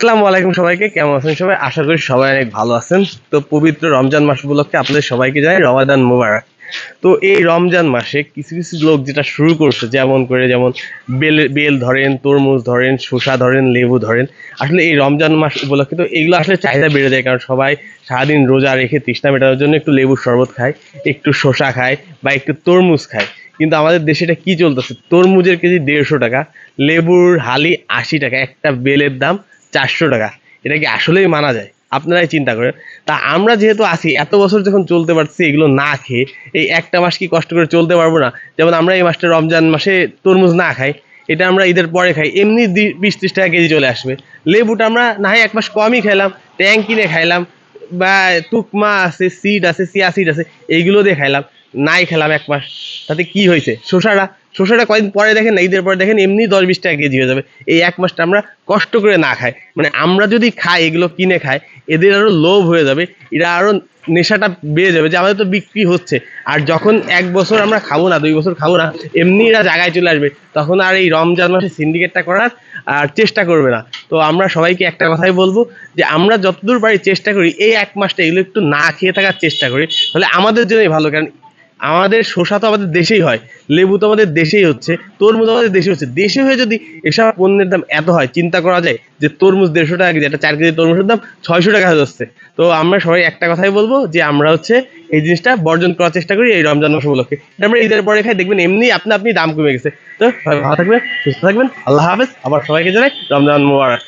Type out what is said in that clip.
আসসালামু আলাইকুম সবাইকে, কেমন আছেন সবাই? আশা করি সবাই অনেক ভালো আছেন। তো পবিত্র রমজান মাস উপলক্ষে আপনাদের সবাইকে জানাই রমাদান মুবারক। তো এই রমজান মাসে কিছু কিছু লোক যেটা শুরু করছে, যেমন করে যেমন বেল বেল ধরেন, তরমুজ ধরেন, শসা ধরেন, লেবু ধরেন, আসলে এই রমজান মাস উপলক্ষে তো এগুলো আসলে চাহিদা বেড়ে যায়, কারণ সবাই সারাদিন রোজা রেখে তৃষ্ণা মেটানোর জন্য একটু লেবুর শরবত খায়, একটু শসা খায় বা একটু তরমুজ খায়। কিন্তু আমাদের দেশে এটা কি চলতেছে? তরমুজের কেজি দেড়শো টাকা, লেবুর হালি আশি টাকা, একটা বেলের দাম চারশো টাকা। এটা কি আসলেই মানা যায়? আপনারাই চিন্তা করেন। তা আমরা যেহেতু আছি, এত বছর যখন চলতে পারছি এগুলো না খেয়ে, এই একটা মাস কি কষ্ট করে চলতে পারব না? যেমন আমরা এই মাসটা রমজান মাসে তরমুজ না খাই, এটা আমরা ঈদের পরে খাই, এমনি বিশ ত্রিশ টাকা কেজি চলে আসবে। লেবুটা আমরা না হয় এক মাস কমই খাইলাম ট্যাঙ্ক কিনে খাইলাম, বা তুকমা আছে, সিড আছে সিয়া সিড আছে, এইগুলো দিয়ে খাইলাম। নাই খেলাম এক মাস। তাতে কি হয়েছে? শসাটা শসাটা কয়েকদিন পরে দেখেন, ঈদের পরে দেখেন, এমনি দশ বিশ টাকা কেজি হয়ে যাবে। এই এক মাসটা আমরা কষ্ট করে না খাই। মানে আমরা যদি খাই, এগুলো কিনে খাই, এদের আরও লোভ হয়ে যাবে। এরা আরও নেশাটা বেড়ে যাবে যে আমাদের তো বিক্রি হচ্ছে। আর যখন এক বছর আমরা খাব না, দুই বছর খাব না, এমনি এরা জায়গায় চলে আসবে। তখন আর এই রমজান মাসে সিন্ডিকেটটা করার আর চেষ্টা করবে না। তো আমরা সবাইকে একটা কথাই বলব যে, আমরা যতদূর পারি চেষ্টা করি, এই এক মাসটা এগুলো একটু না খেয়ে থাকার চেষ্টা করি। তাহলে আমাদের জন্যই ভালো। কারণ আমাদের শসা তো আমাদের দেশেই হয়, লেবু তো আমাদের দেশেই হচ্ছে, তরমুজ আমাদের দেশে হচ্ছে। দেশে হয়ে যদি এসব পণ্যের দাম এত হয়, চিন্তা করা যায় যে তরমুজ দেড়শো টাকা কেজি, একটা চার কেজি তরমুজের দাম ছয়শো টাকা হয়ে যাচ্ছে। তো আমরা সবাই একটা কথাই বলব যে আমরা হচ্ছে এই জিনিসটা বর্জন করার চেষ্টা করি এই রমজান মাস উপলক্ষে। আমরা ঈদের পরে খাই, দেখবেন এমনি আপনি আপনি দাম কমে গেছে। তো ভালো থাকবেন, সুস্থ থাকবেন, আল্লাহ হাফেজ, আবার সবাইকে জানাই রমজান মোবারক।